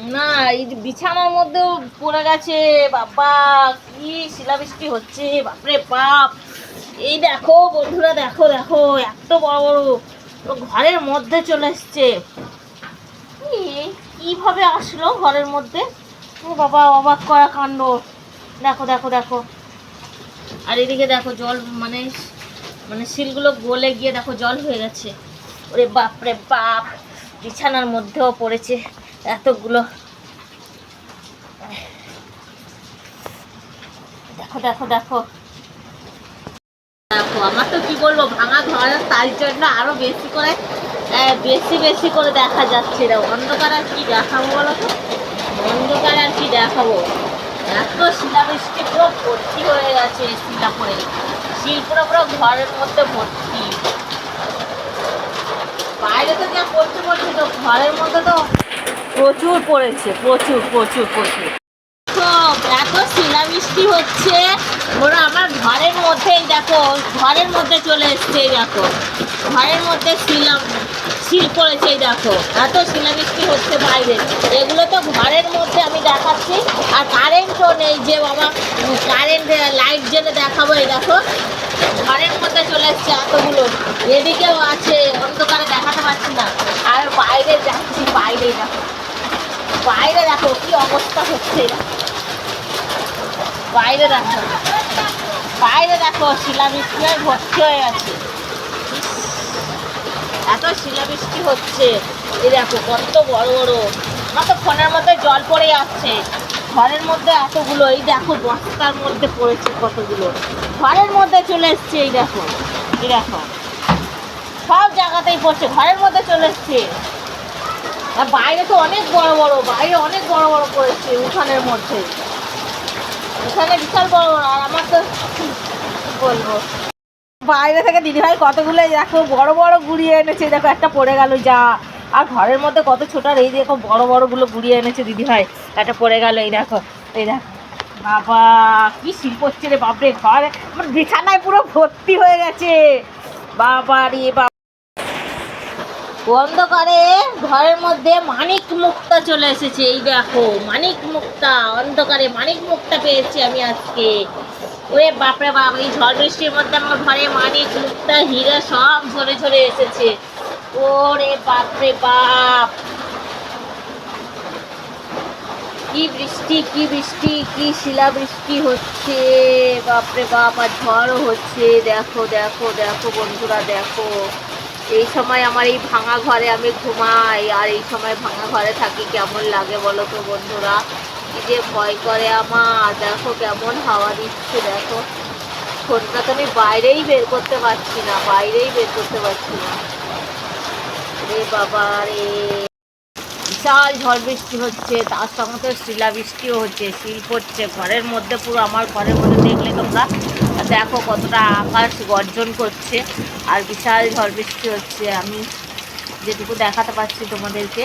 না, এই যে বিছানার মধ্যেও পড়ে গেছে, বাবা, কি শিলাবৃষ্টি হচ্ছে, বাপরে বাপ। এই দেখো বন্ধুরা, দেখো দেখো, এত বড় বড় ঘরের মধ্যে চলে এসছে। কীভাবে আসলো ঘরের মধ্যে? ও বাবা, অবাক করা কাণ্ড। দেখো দেখো দেখো। আর এদিকে দেখো জল মানে মানে শিলগুলো গলে গিয়ে দেখো জল হয়ে গেছে। ওরে বাপরে বাপ। বিছানার মধ্যেও পড়েছে এতগুলো। দেখো দেখো দেখো। দেখো, আমার তো কি বলব, ভাঙা ঘর, তার জন্য আরও বেশি করে বেশি বেশি করে দেখা যাচ্ছে। না অন্ধকার আর কি দেখাবো বলো তো? অন্ধকার আর কি দেখাবো? এত শিলাবৃষ্টি পুরো ভর্তি হয়ে গেছে শিলা পরে শিল পুরো পুরো ঘরের মধ্যে ভর্তি বাইরে তো যা পড়ছে পড়ছে তো, ঘরের মধ্যে তো প্রচুর পড়েছে, প্রচুর প্রচুর প্রচুর। এত শিলাবৃষ্টি হচ্ছে, ওরা আমার ঘরের মধ্যেই দেখো, ঘরের মধ্যে চলে এসছে দেখো। ঘরের মধ্যে শিলা শিল পড়েছে দেখো। এত শিলাবৃষ্টি হচ্ছে বাইরে। এগুলো তো ঘরের মধ্যে আমি দেখাচ্ছি। আর কারেন্টও নেই যে বাবা কারেন্ট লাইট জেলে দেখাবো, এই দেখো। ঘরের মধ্যে চলে এসছে এতগুলো। এদিকেও আছে অন্ধকারে দেখাতে পারছি না আর বাইরে যাচ্ছি বাইরে দেখো বাইরে দেখো কি অবস্থা হচ্ছে। বাইরে দেখো। বাইরে দেখো শিলাবৃষ্টি হয়ে ভর্তি হয়ে গেছে। এত শিলাবৃষ্টি হচ্ছে। এই দেখো, কত বড় বড়। আমার তো ফোনের মধ্যে জল পড়ে যাচ্ছে। ঘরের মধ্যে এতগুলো, এই দেখো বস্তার মধ্যে পড়েছে কতগুলো। ঘরের মধ্যে চলে এসছে, এই দেখো। এই দেখো। সব জায়গাতেই পড়ছে, ঘরের মধ্যে চলে এসছে। বাইরে তো অনেক বড় বড়, বাইরে অনেক বড় বড় পড়েছে উঠানের মধ্যে। উঠানে বিশাল বড় বড়, আর আমার তো বলব? বাইরে থেকে দিদিভাই কতগুলো দেখো, বড় বড় গুড়িয়ে এনেছে। দেখো, একটা পড়ে গেল যা। আর ঘরের মধ্যে কত ছোট, আর এই দেখো, বড় বড়গুলো গুড়িয়ে এনেছে দিদিভাই। একটা পড়ে গেল, এই দেখো এই দেখো। বাবা, কি শিল্প হচ্ছে রে, বাপরে ঘর। আমার বিছানায় পুরো ভর্তি হয়ে গেছে। বাবা রে বাবা। অন্ধকারে ঘরের মধ্যে মানিক মুক্তা চলে এসেছে, এই দেখো, মানিক মুক্তা, অন্ধকারে মানিক মুক্তা পেয়েছি আমি আজকে। ওরে বাপরে বাপ, এই ঝড় বৃষ্টির মধ্যে আমার ঘরে মানিক মুক্তা, হিরে সব ঝরে ঝরে এসেছে। ওরে বাপরে বাপ। কি বৃষ্টি কি বৃষ্টি, কি শিলা বৃষ্টি হচ্ছে, বাপরে বাপ, আর ঝড়ও হচ্ছে। দেখো দেখো দেখো বন্ধুরা, দেখো। এই সময় আমার এই ভাঙা ঘরে আমি ঘুমাই, আর এই সময় ভাঙা ঘরে থাকি, কেমন লাগে বলো তো বন্ধুরা? কি যে ভয় করে আমার, দেখো কেমন হাওয়া দিচ্ছে, দেখো। ফোনটা তো আমি বাইরেই বের করতে পারছি না, বাইরেই বের করতে পারছি না। রে বাবা রে। বিশাল ঝড় বৃষ্টি হচ্ছে, তার সঙ্গে তো শিলাবৃষ্টিও হচ্ছে, শিল পড়ছে, ঘরের মধ্যে পুরো আমার ঘরের মধ্যে দেখলে তোমরা দেখো কতটা আকাশ গর্জন করছে আর বিশাল ঝড় বৃষ্টি হচ্ছে। আমি যেটুকু দেখাতে পারছি তোমাদেরকে,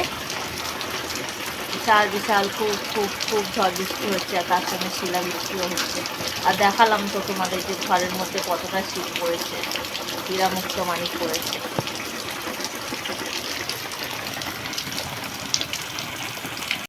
বিশাল বিশাল, খুব খুব খুব ঝড় বৃষ্টি হচ্ছে আর তার সঙ্গে শিলাবৃষ্টিও হচ্ছে। আর দেখালাম তো তোমাদেরকে ঘরের মধ্যে কতটা শীত পড়েছে, শিলামুক্ত মানিক পড়েছে।